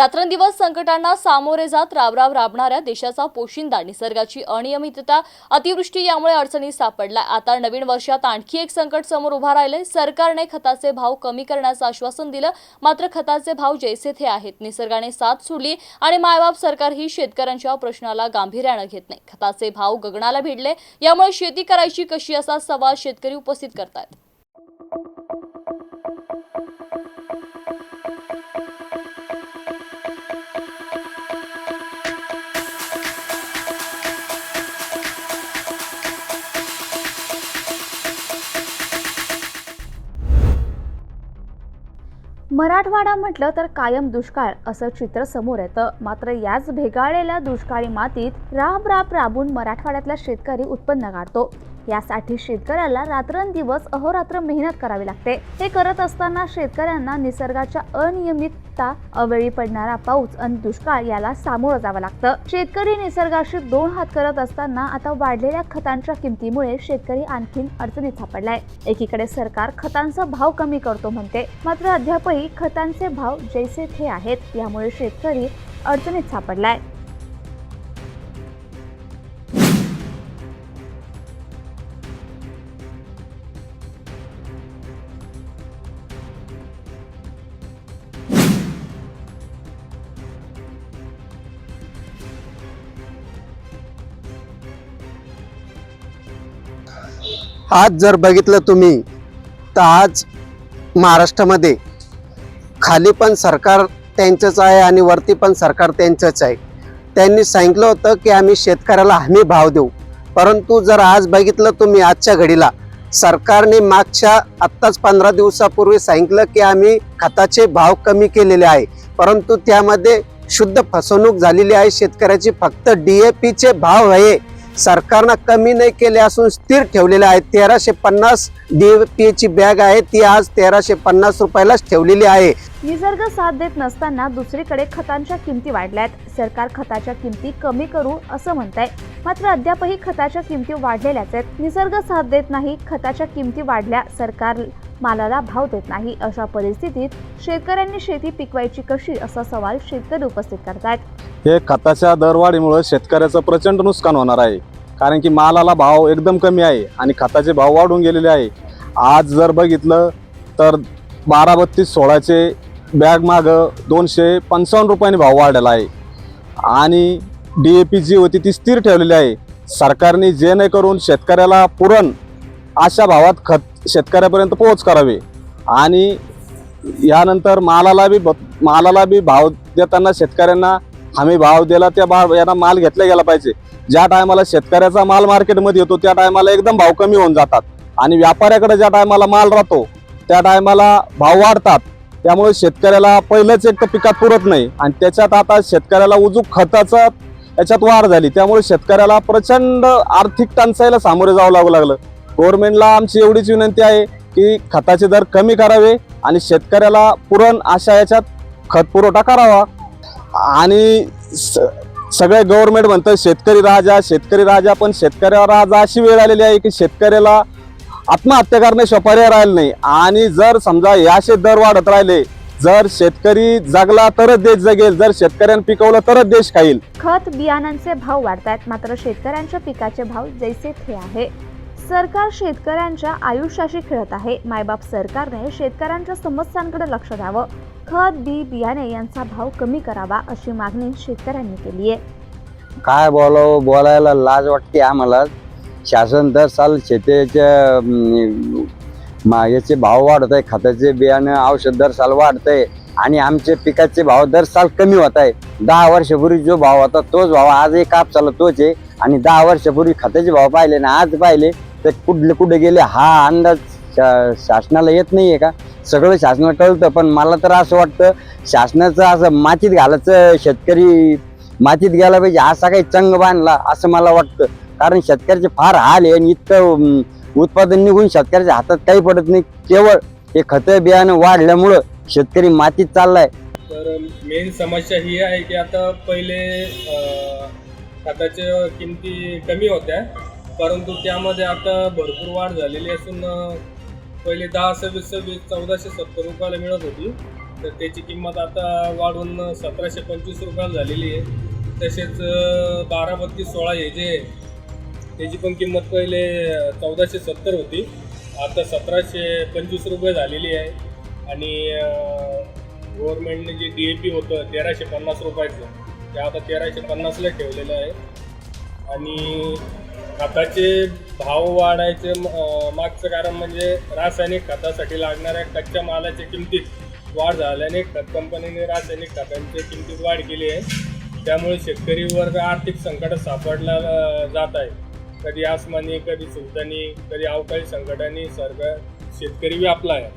रात्रंदिवस संकटांना सामोरे जात राबराब राबणाऱ्या देशाचा पोशिंदा निसर्गाची अनियमितता अतिवृष्टी यामुळे अडचणीत सापडला आता नवीन वर्षात आणखी एक संकट समोर उभा राहिले सरकारने खताचे भाव कमी करण्याचं आश्वासन दिलं. मात्र खताचे भाव जैसे थे आहेत. निसर्गाने साथ सोडली आणि मायबाप सरकार ही शेतकऱ्यांच्या प्रश्नाला गांभीर्यानं घेत नाही. खताचे भाव गगनाला भिडले. यामुळे शेती करायची कशी असा सवाल शेतकरी उपस्थित करतात मराठवाडा म्हटलं तर कायम दुष्काळ असं चित्र समोर येतं. मात्र याच भेगाळलेल्या दुष्काळी मातीत राब राब राबून मराठवाड्यातला शेतकरी उत्पन्न काढतो यासाठी शेतकऱ्याला रात्रंदिवस अहोरात्र मेहनत करावी लागते. हे करत असताना शेतकऱ्यांना निसर्गाच्या अनियमितता अवेळी पडणारा पाऊस आणि दुष्काळ याला सामोरं जावं लागतं. शेतकरी निसर्गाशी दोन हात करत असताना आता वाढलेल्या खतांच्या किमतीमुळे शेतकरी आणखीन अडचणीत सापडलाय. एकीकडे सरकार खतांचा भाव कमी करतो म्हणते. मात्र अद्यापही खतांचे भाव जैसे थे आहेत. यामुळे शेतकरी अडचणीत सापडलाय. आज जर बघितलं तुम्ही तर आज महाराष्ट्रामध्ये खाली पण सरकार त्यांचंच आहे आणि वरती पण सरकार त्यांचंच आहे. त्यांनी सांगितलं होतं की आम्ही शेतकऱ्याला हमी भाव देऊ. परंतु जर आज बघितलं तुम्ही आजच्या घडीला सरकारने मागच्या आत्ताच पंधरा दिवसापूर्वी सांगितलं की आम्ही खताचे भाव कमी केलेले आहे. परंतु त्यामध्ये शुद्ध फसवणूक झालेली आहे शेतकऱ्याची फक्त डी ए पीचे भाव आहे. सरकारनं कमी नाही केले असून स्थिर ठेवलेले आहेत. तेराशे पन्नास डीएपीची बॅग आहे ती आज तेराशे पन्नास रुपयालाच ठेवलेली आहे. निसर्ग साथ देत नसताना दुसरीकडे खतांच्या किमती वाढल्यात सरकार खताच्या किमती कमी करू असं म्हणतंय. मात्र अद्यापही खताच्या किमती वाढलेल्याच आहेत. निसर्ग साथ देत नाही खताच्या किमती वाढल्या सरकार मालाला भाव देत नाही. अशा परिस्थितीत शेतकऱ्यांनी शेती पिकवायची कशी? असा सवाल शेतकरी उपस्थित करतायत. हे खताच्या दरवाढीमुळे शेतकऱ्याचं प्रचंड नुकसान होणार आहे. कारण की मालाला भाव एकदम कमी आहे आणि खताचे भाव वाढून गेलेले आहे. आज जर बघितलं तर बारा बत्तीस सोळाचे बॅग मागं दोनशे पंचावन्न रुपयांनी भाव वाढलेला आहे. आणि डी ए पी जी होती ती स्थिर ठेवलेली आहे. सरकारने जे नाही करून शेतकऱ्याला पुरण अशा भावात खत शेतकऱ्यापर्यंत पोहोच करावे. आणि यानंतर मालाला बी मालाला बी भाव देताना शेतकऱ्यांना हमी भाव दिला त्या भाव यांना माल घेतला गेला पाहिजे. ज्या टायमाला शेतकऱ्याचा माल मार्केटमध्ये येतो त्या टायमाला एकदम भाव कमी होऊन जातात. आणि व्यापाऱ्याकडे ज्या टायमाला माल राहतो त्या टायमाला भाव वाढतात. त्यामुळे शेतकऱ्याला पहिलंच एक तर पिकात पुरत नाही. आणि त्याच्यात आता शेतकऱ्याला उजूक खताचा याच्यात वाढ झाली. त्यामुळे शेतकऱ्याला प्रचंड आर्थिक टंचाईला सामोरे जावं लागू लागलं. गव्हर्नमेंटला आमची एवढीच विनंती आहे की खताचे दर कमी करावे आणि शेतकऱ्याला पुरण अशा याच्यात खत पुरवठा करावा. आणि स- सगळे गव्हर्नमेंट म्हणतं शेतकरी राजा शेतकरी राजा पण शेतकऱ्यावर आज अशी वेळ आलेली आहे की शेतकऱ्याला आत्महत्या करण्याशिवाय पर्याय राहिला नाही. आणि जर समजा याचे दर वाढत राहिले जर शेतकरी जगला तरच देश जगेल जर शेतकऱ्यानं पिकवलं तरच देश खाईल. खत बियाणांचे भाव वाढतात मात्र शेतकऱ्यांच्या पिकाचे भाव जैसे थे आहे. सरकार शेतकऱ्यांच्या आयुष्याशी खेळत आहे. मायबाप सरकारने शेतकऱ्यांच्या समस्यांकडे लक्ष द्यावं. खत बी बियाणे यांचा भाव कमी करावा अशी मागणी शेतकऱ्यांनी केली आहे. काय बोलाव बोलायला लाज वाटते आम्हाला. शासन दर साल शेतीच्या मा- याचे भाव वाढत आहे खताचे बियाणं औषध दर साल वाढत आहे आणि आमचे पिकाचे भाव दर साल कमी होत आहे दहा वर्षापूर्वी जो भाव होता तोच भाव आजही कापसाला तोच आहे. आणि दहा वर्षापूर्वी खताचे भाव पाहिले ना आज पाहिले तर कुठले कुठे गेले हा अंदाज शा- शासनाला येत नाहीये का? सगळं शासनाला कळतं पण मला तर असं वाटतं शासनाचं असं मातीत घालायचं शेतकरी मातीत गेला पाहिजे असा काही चंग बांधला असं मला वाटतं. कारण शेतकऱ्याचे फार हाल आहे आणि इतकं उत्पादन निघून शेतकऱ्याच्या हातात काही पडत नाही. केवळ हे खतं बियाणं वाढल्यामुळं शेतकरी मातीत चाललाय. तर मेन समस्या ही आहे की आता पहिले खताच्या किमती कमी होत्या. परंतु त्यामध्ये आता भरपूर वाढ झालेली असून पहिले दहा सव्वीस सव्वीस चौदाशे सत्तर रुपयाला मिळत होती. तर त्याची किंमत आता वाढून सतराशे पंचवीस रुपयाला झालेली आहे. तसेच बारा बत्तीस सोळा हे जे आहे, त्याची पण किंमत पहिले चौदाशे सत्तर होती. आता सतराशे पंचवीस रुपये झालेली आहे. आणि गव्हर्मेंटने जे डी ए पी होतं तेराशे पन्नास रुपयाचं. ते आता तेराशे पन्नासला ठेवलेलं आहे. आणि खताचे भाव वाढायचे मागचं कारण म्हणजे रासायनिक खतासाठी लागणाऱ्या कच्च्या मालाच्या किमतीत वाढ झाल्याने खत कंपनीने रासायनिक खतांच्या किमतीत वाढ केली आहे. त्यामुळे शेतकरी वर्ग आर्थिक संकटात सापडला जात आहे. कधी आसमानी कधी सुलतानी कधी अवकाळी संकटांनी सरकार शेतकरी व्यापला आहे.